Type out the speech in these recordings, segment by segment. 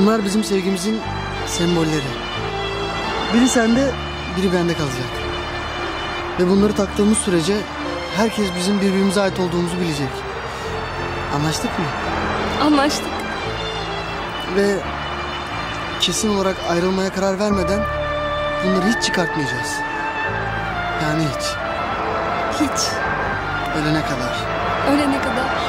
Bunlar... Bizim sevgimizin sembolleri. Biri sende, biri bende kalacak. Ve bunları taktığımız sürece herkes bizim birbirimize ait olduğumuzu bilecek. Anlaştık mı? Anlaştık. Ve kesin olarak ayrılmaya karar vermeden bunları hiç çıkartmayacağız. Yani hiç. Hiç. Ölene kadar. Ölene kadar.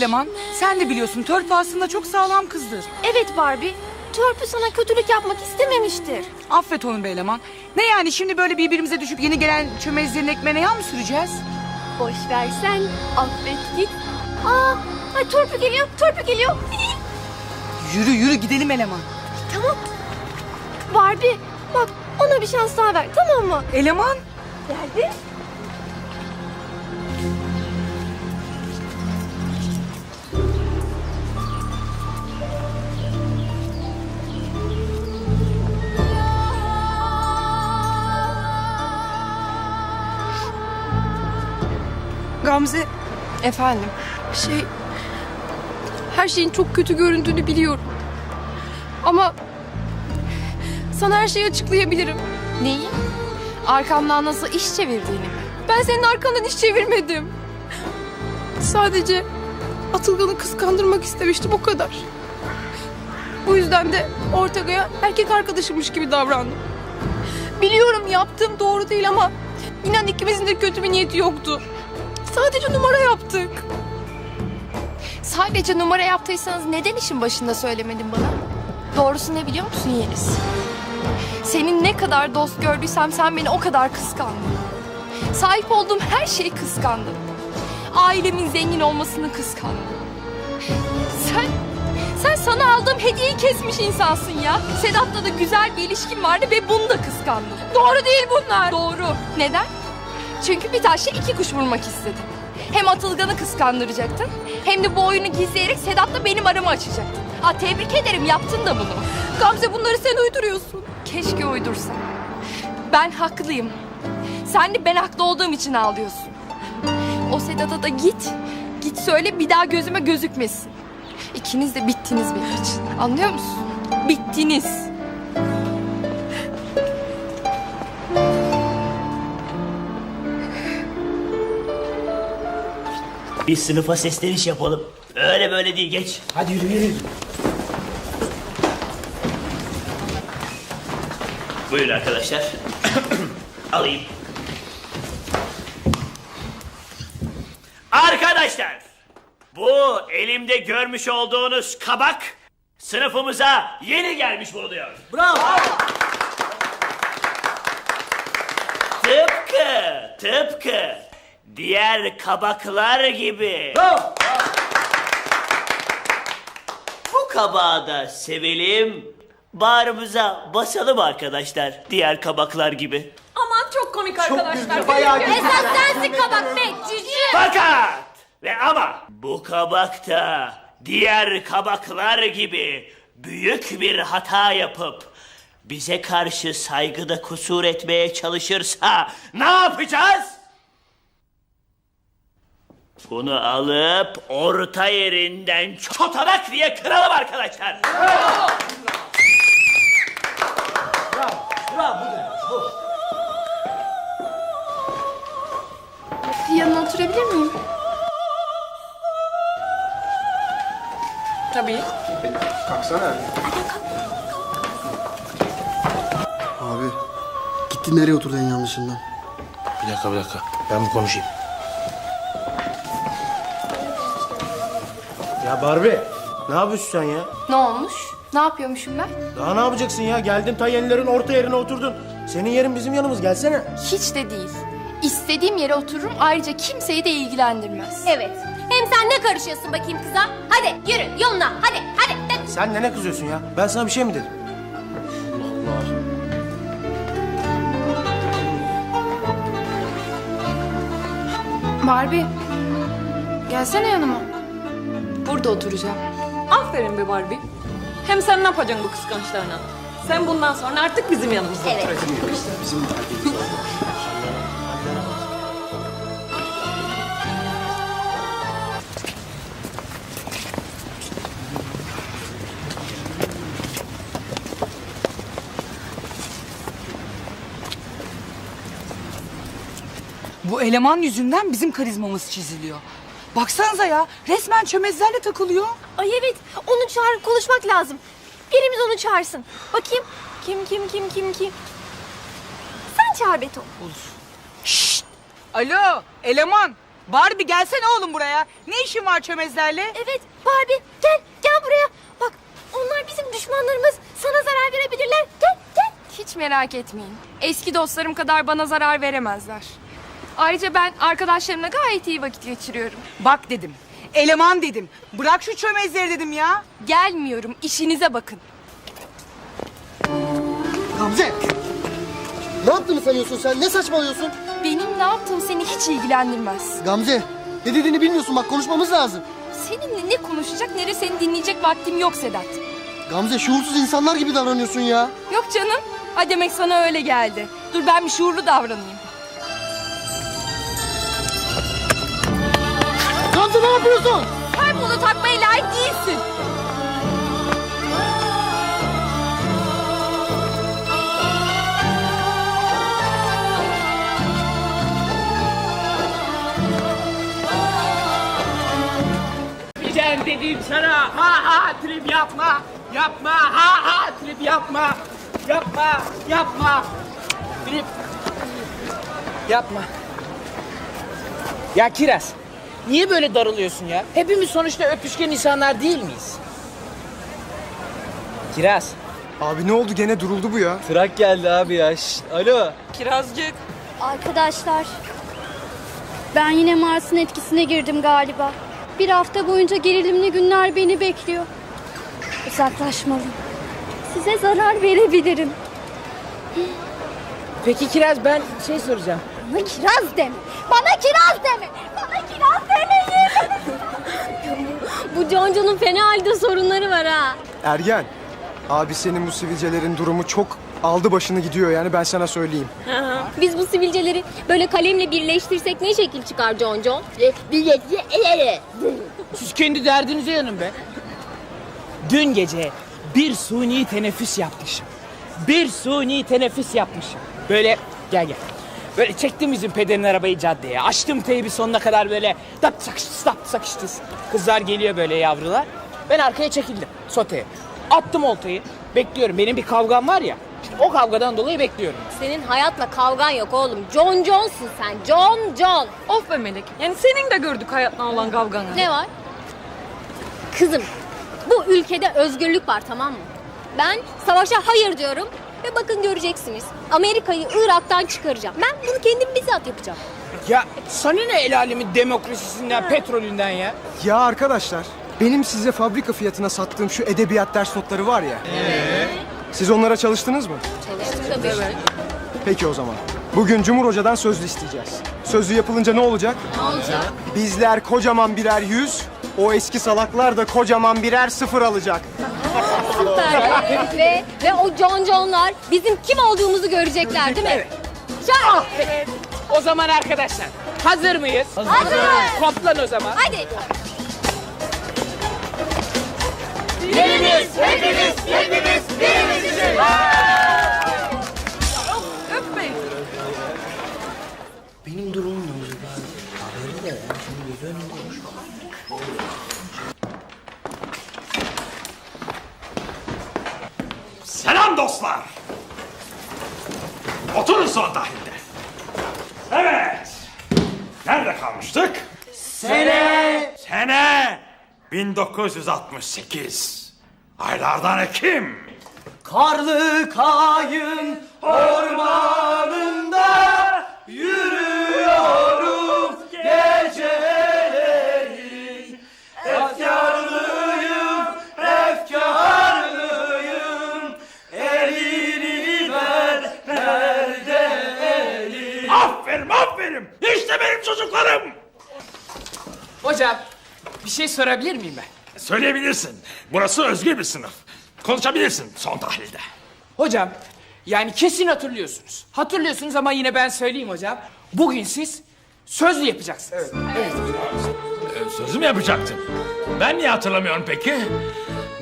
Eleman. Sen de biliyorsun törpü aslında çok sağlam kızdır. Evet Barbie. Törpü sana kötülük yapmak istememiştir. Affet onu be eleman. Ne yani şimdi böyle birbirimize düşüp yeni gelen çömezlerin ekmeğine yağ mı süreceğiz? Boş versen affet git. Aa, ay törpü geliyor, törpü geliyor. Yürü yürü gidelim eleman. tamam. Barbie bak ona bir şans daha ver tamam mı? Eleman? Geldi. Gamze Efendim? Şey... Her şeyin çok kötü göründüğünü biliyorum. Ama... Sana her şeyi açıklayabilirim. Neyi? Arkamdan nasıl iş çevirdiğini mi? Ben senin arkandan hiç çevirmedim. Sadece Atılgan'ı kıskandırmak istemiştim o kadar. Bu yüzden de Ortega'ya erkek arkadaşımmış gibi davrandım. Biliyorum yaptığım doğru değil ama inan ikimizin de kötü bir niyeti yoktu. Sadece numara yaptık. Sadece numara yaptıysanız neden işin başında söylemedin bana? Doğrusu ne biliyor musun Yeliz? Senin ne kadar dost gördüysem sen beni o kadar kıskandın. Sahip olduğum her şeyi kıskandım. Ailemin zengin olmasını kıskandım. Sen, sen sana aldığım hediyeyi kesmiş insansın ya. Sedat'la da güzel bir ilişkin vardı ve bunu da kıskandım. Doğru değil bunlar. Doğru. Neden? Çünkü bir taşla iki kuş vurmak istedin. Hem Atılgan'ı kıskandıracaktın hem de bu oyunu gizleyerek Sedat'la benim aramı açacaktın. Ha tebrik ederim yaptın da bunu. Gamze bunları sen uyduruyorsun. Keşke uydursan. Ben haklıyım. Sen de ben haklı olduğum için ağlıyorsun. O Sedat'a da git. Git söyle bir daha gözüme gözükmesin. İkiniz de bittiniz benim için. Anlıyor musun? Bittiniz. Bir sınıfa sesleniş yapalım. Öyle böyle değil geç. Hadi yürü yürü. Buyurun arkadaşlar. Alayım. Arkadaşlar. Bu elimde görmüş olduğunuz kabak sınıfımıza yeni gelmiş bulunuyor. Bravo. Tıpkı, tıpkı diğer kabaklar gibi. Bravo. Bu kabağı da sevelim, bağrımıza basalım arkadaşlar diğer kabaklar gibi. Aman çok komik arkadaşlar. Bayağı Esas sensin kabak be cücü. Fakat Ve ama bu kabak da diğer kabaklar gibi büyük bir hata yapıp bize karşı saygıda kusur etmeye çalışırsa ne yapacağız? Bunu alıp orta yerinden çotanak diye kıralım arkadaşlar. Yanına oturabilir miyim? Tabii. Abi gitti nereye oturdu en yanlışından? Bir dakika bir dakika. Ben bir konuşayım. Ya Barbie, ne yapıyorsun sen ya? Ne olmuş? Ne yapıyormuşum ben? Daha ne yapacaksın ya? Geldin ta yenilerin orta yerine oturdun. Senin yerin bizim yanımız. Gelsene. Hiç de değil. İstediğim yere otururum ayrıca kimseyi de ilgilendirmez. Evet. Hem sen ne karışıyorsun bakayım kıza? Hadi yürü yoluna hadi hadi. hadi. Sen ne ne kızıyorsun ya? Ben sana bir şey mi dedim? Barbie. Gelsene yanıma. Burada oturacağım. Aferin be Barbie. Hem sen ne yapacaksın bu kıskançlarına? Sen bundan sonra artık bizim yanımızda Evet. oturacaksın. Bu eleman yüzünden bizim karizmamız çiziliyor. Baksanıza ya resmen çömezlerle takılıyor. Ay evet onu çağır konuşmak lazım. Birimiz onu çağırsın. Bakayım kim kim kim kim kim. Sen çağır Beto. Şşt! Alo eleman. Barbie gelsene oğlum buraya. Ne işin var çömezlerle? Evet Barbie gel gel buraya. Bak onlar bizim düşmanlarımız. Sana zarar verebilirler. Gel gel. Hiç merak etmeyin. Eski dostlarım kadar bana zarar veremezler. Ayrıca ben arkadaşlarımla gayet iyi vakit geçiriyorum. Bak dedim. Eleman dedim. Bırak şu çömezleri dedim ya. Gelmiyorum, işinize bakın. Gamze! Ne yaptığını sanıyorsun sen? Ne saçmalıyorsun? Benim ne yaptığım seni hiç ilgilendirmez. Gamze ne dediğini bilmiyorsun bak konuşmamız lazım. Seninle ne konuşacak ne de seni dinleyecek vaktim yok Sedat. Gamze şuursuz insanlar gibi davranıyorsun ya. Yok canım. Ha demek sana öyle geldi. Dur ben bir şuurlu davranayım. Gamze ne yapıyorsun? Sen bunu takmaya layık değilsin. Gideceğim dedim sana ha ha trip yapma. Yapma ha ha trip yapma. Yapma yapma. Trip. Yapma. Ya Kiraz, niye böyle darılıyorsun ya? Hepimiz sonuçta öpüşken insanlar değil miyiz? Kiraz, Abi ne oldu gene duruldu bu ya. Trak geldi abi ya. Şşt, alo. Kirazcık. Arkadaşlar, ben yine Mars'ın etkisine girdim galiba. Bir hafta boyunca gerilimli günler beni bekliyor. Uzaklaşmalıyım. Size zarar verebilirim. Peki Kiraz ben şey soracağım. Bana kiraz deme. Bana kiraz deme. Bu Conco'nun fena halde sorunları var ha. Ergen. Abi senin bu sivilcelerin durumu çok aldı başını gidiyor yani ben sana söyleyeyim. Biz bu sivilceleri böyle kalemle birleştirsek ne şekil çıkar Conco? Siz kendi derdinize yanın be. Dün gece bir suni teneffüs yapmışım. Bir suni teneffüs yapmışım. Böyle gel gel. Böyle çektim bizim pederin arabayı caddeye. Açtım teybi sonuna kadar böyle dap sakıştıs dap sakıştıs. Kızlar geliyor böyle yavrular. Ben arkaya çekildim soteye. Attım oltayı. Bekliyorum. Benim bir kavgam var ya. işte o kavgadan dolayı bekliyorum. Senin hayatla kavgan yok oğlum. John John'sun sen. John John. Of be Melek. Yani senin de gördük hayatla olan kavganı. Ne var? Kızım, bu ülkede özgürlük var tamam mı? Ben savaşa hayır diyorum ve bakın göreceksiniz. Amerika'yı Irak'tan çıkaracağım. Ben bunu kendim bizzat yapacağım. Ya sana ne el alemin demokrasisinden, petrolünden ya? Ya arkadaşlar benim size fabrika fiyatına sattığım şu edebiyat ders notları var ya. Siz onlara çalıştınız mı? Çalıştık tabii. Peki o zaman. Bugün Cumhur Hoca'dan sözlü isteyeceğiz. Sözü yapılınca ne olacak? Ne olacak? Bizler kocaman birer yüz, o eski salaklar da kocaman birer sıfır alacak. Ve, ve o conconlar bizim kim olduğumuzu görecekler değil mi? Çak! O zaman arkadaşlar hazır mıyız? Hazırız. Toplan o zaman. Hadi. Birimiz, hepimiz, hepimiz, birimiz için. Dostlar. Oturun son tahlilde. Evet. Nerede kalmıştık? Sene. Sene 1968. Aylardan Ekim. Karlı kayın ormanında sorabilir miyim ben? Söyleyebilirsin. Burası özgür bir sınıf. Konuşabilirsin son tahlilde. Hocam yani kesin hatırlıyorsunuz. Hatırlıyorsunuz ama yine ben söyleyeyim hocam. Bugün siz sözlü yapacaksınız. Evet. Ee, Sözü mü yapacaktın? Ben niye hatırlamıyorum peki?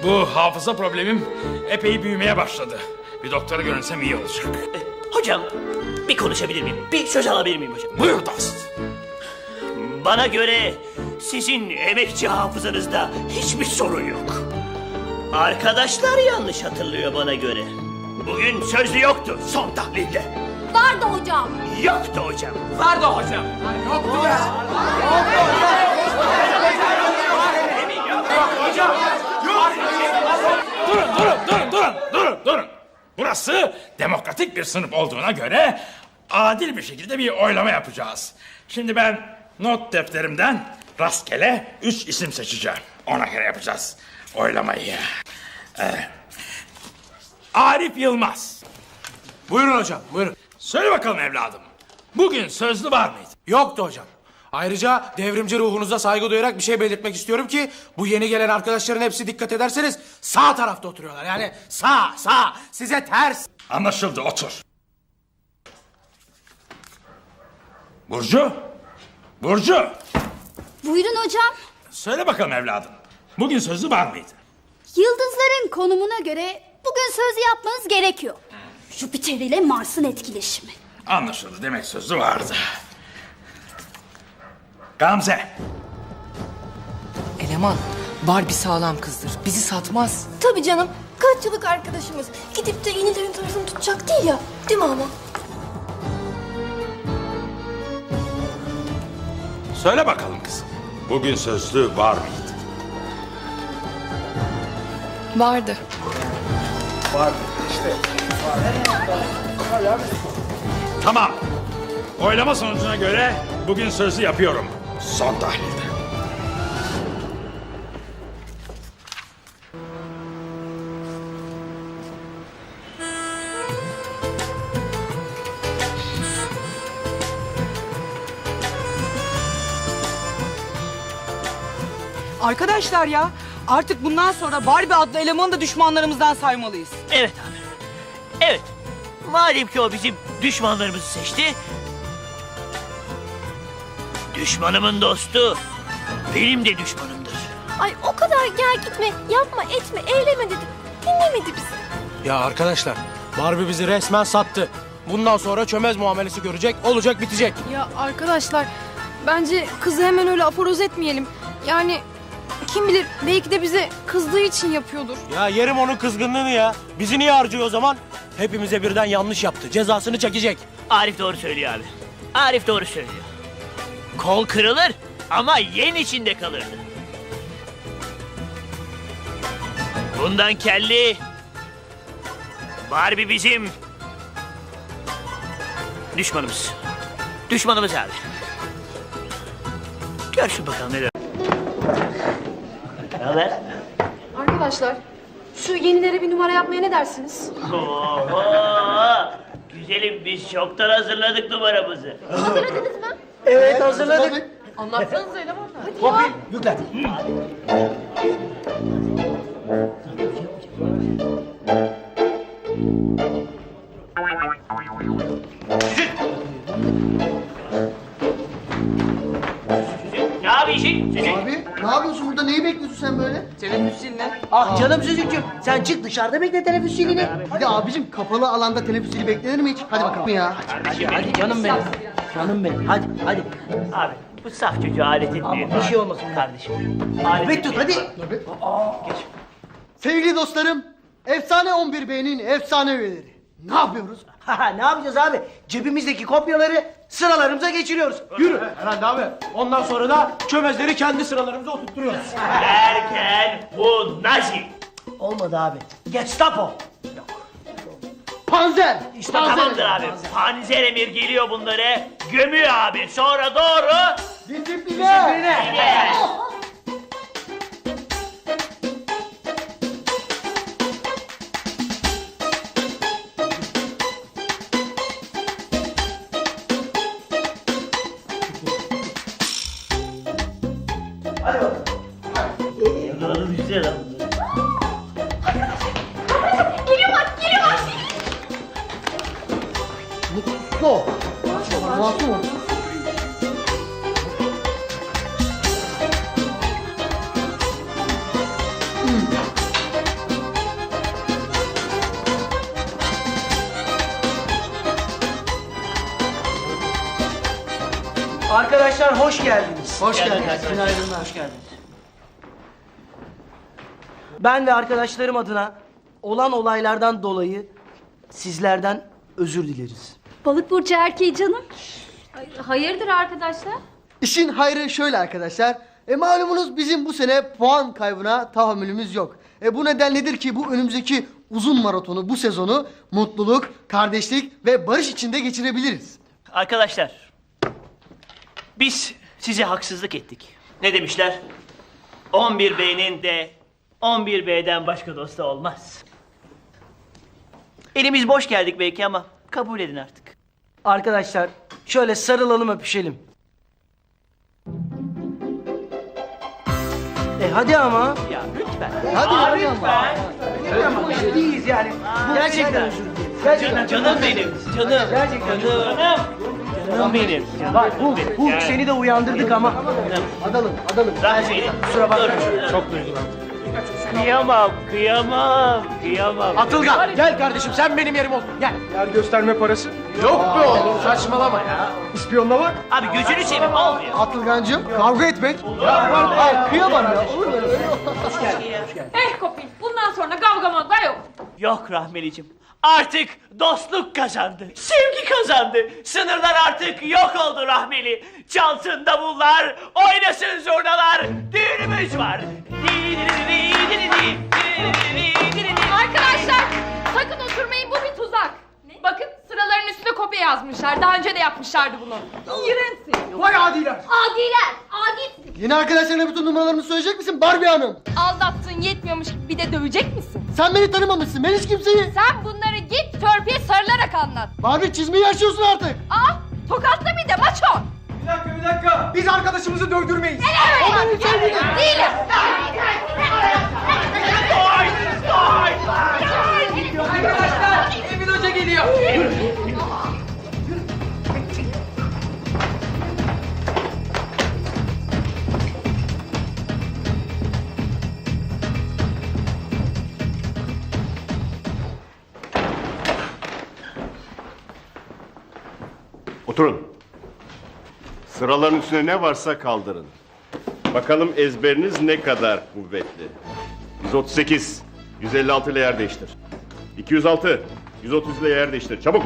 Bu hafıza problemim epey büyümeye başladı. Bir doktora görünsem iyi olacak. Hocam bir konuşabilir miyim? Bir söz alabilir miyim hocam? Buyur dost. Bana göre sizin emekçi hafızanızda hiçbir sorun yok. Arkadaşlar yanlış hatırlıyor bana göre. Bugün sözlü yoktu son tahlilde. Vardı hocam. Yoktu hocam. Vardı hocam. Yoktu be. Durun, durun, durun, durun, durun, durun. Burası demokratik bir sınıf olduğuna göre adil bir şekilde bir oylama yapacağız. Şimdi ben not defterimden rastgele üç isim seçeceğim. Ona göre yapacağız oylamayı. Ee, Arif Yılmaz. Buyurun hocam, buyurun. Söyle bakalım evladım. Bugün sözlü var mıydı? Yoktu hocam. Ayrıca devrimci ruhunuza saygı duyarak bir şey belirtmek istiyorum ki bu yeni gelen arkadaşların hepsi dikkat ederseniz sağ tarafta oturuyorlar. Yani sağ sağ size ters. Anlaşıldı otur. Burcu. Burcu. Buyurun hocam. Söyle bakalım evladım. Bugün sözlü var mıydı? Yıldızların konumuna göre bugün söz yapmanız gerekiyor. Jüpiter ile Mars'ın etkileşimi. Anlaşıldı demek sözlü vardı. Gamze. Eleman Barbie sağlam kızdır. Bizi satmaz. Tabii canım. Kaç yıllık arkadaşımız. Gidip de yenilerin tarafını tutacak değil ya. Değil mi ama? Söyle bakalım kızım. Bugün sözlü var mıydı? Vardı. Tamam. Oylama sonucuna göre bugün sözlü yapıyorum. Son tahlilde. Arkadaşlar ya artık bundan sonra Barbie adlı elemanı da düşmanlarımızdan saymalıyız. Evet abi. Evet. Madem ki o bizim düşmanlarımızı seçti. Düşmanımın dostu benim de düşmanımdır. Ay o kadar gel gitme, yapma, etme, eyleme dedim. Dinlemedi bizi. Ya arkadaşlar Barbie bizi resmen sattı. Bundan sonra çömez muamelesi görecek, olacak bitecek. Ya arkadaşlar bence kızı hemen öyle aforoz etmeyelim. Yani kim bilir belki de bize kızdığı için yapıyordur. Ya yerim onun kızgınlığını ya. Bizi niye harcıyor o zaman? Hepimize birden yanlış yaptı. Cezasını çekecek. Arif doğru söylüyor abi. Arif doğru söylüyor. Kol kırılır ama yen içinde kalırdı. Bundan kelli Barbie bizim düşmanımız. Düşmanımız abi. Görsün bakalım ne Ne haber? Arkadaşlar şu yenilere bir numara yapmaya ne dersiniz? Oho! Güzelim biz çoktan hazırladık numaramızı. Hazırladınız mı? Evet hazırladık. Anlatsanıza eleman. Kopil yükle. Ne ne yapıyorsun burada? Neyi bekliyorsun sen böyle? Teneffüs zilini. Ah canım Süzük'cüm sen çık dışarıda bekle teneffüs zilini. Bir de abicim kapalı alanda teneffüs zili beklenir mi hiç? Hadi bakalım ya. Hadi hadi canım benim. Canım benim hadi hadi. Abi bu saf çocuğu alet etmeyelim. bir şey olmasın. Kardeşim. Alet Nöbet tut hadi. Sevgili dostlarım, Efsane 11B'nin efsane üyeleri. Ne yapıyoruz? Ne yapacağız abi? Cebimizdeki kopyaları sıralarımıza geçiriyoruz. Yürü. Herhalde abi. Ondan sonra da çömezleri kendi sıralarımıza oturtturuyoruz. Derken bu Nazi. Olmadı abi. Gestapo. Panzer! İşte tamamdır abi. Panzer Emir geliyor bunları. Gömüyor abi. Sonra doğru. Disipline! Güzel Go! Masum ol. Arkadaşlar hoş geldiniz. Hoş geldin. Günaydınlar. Hoş geldiniz. Ben ve arkadaşlarım adına olan olaylardan dolayı sizlerden özür dileriz. Balık burcu erkeği canım. Hayırdır arkadaşlar? İşin hayrı şöyle arkadaşlar. E malumunuz bizim bu sene puan kaybına tahammülümüz yok. E bu nedenledir ki bu önümüzdeki uzun maratonu, bu sezonu mutluluk, kardeşlik ve barış içinde geçirebiliriz. Arkadaşlar. Biz size haksızlık ettik. Ne demişler? 11B'nin de 11B'den başka dostu olmaz. Elimiz boş geldik belki ama kabul edin artık. Arkadaşlar şöyle sarılalım öpüşelim. E hadi ama. Ya lütfen. Hadi Aa, hadi ama. lütfen. Bu iş değiliz yani. Bu Gerçekten. özür. Gerçekten. Canım benim. Canım. Gerçekten. Canım. Canım benim. Bak bu, bu seni de uyandırdık ama. Adalım, adalım. Rahmeli. Kusura bakma. Çok duygulandım. Kıyamam, kıyamam, kıyamam. Atılgan gel kardeşim sen benim yerim ol. Gel. Yer gösterme parası. Yok be oğlum saçmalama ya. İspiyonla var. Abi gözünü seveyim olmuyor. Atılgancığım kavga etmek. Ya var Ay, kıyamam ya. Olur mu öyle? Eh Kopil bundan sonra kavga mavga yok. Yok Rahmelicim. Artık dostluk kazandı. Sevgi kazandı. Sınırlar artık yok oldu Rahmeli. Çalsın davullar, oynasın zurnalar. Düğünümüz var. Arkadaşlar sakın oturmayın bu bir tuzak. Bakın üstüne kopya yazmışlar. Daha önce de yapmışlardı bunu. İğrençsin. Vay adiler. Adiler, adilsin. Yeni arkadaşlarına bütün numaralarını söyleyecek misin Barbie Hanım? Aldattın yetmiyormuş gibi bir de dövecek misin? Sen beni tanımamışsın. Ben hiç kimseyi... Sen bunları git törpüye sarılarak anlat. Barbie çizmeyi açıyorsun artık. Aa tokatla bir de maço. Bir dakika bir dakika. Biz arkadaşımızı dövdürmeyiz. Değilim. Arkadaşlar Emin Hoca geliyor. Oturun. Sıraların üstüne ne varsa kaldırın. Bakalım ezberiniz ne kadar kuvvetli. 138, 156 ile yer değiştir. 206, 130 ile yer değiştir. Çabuk.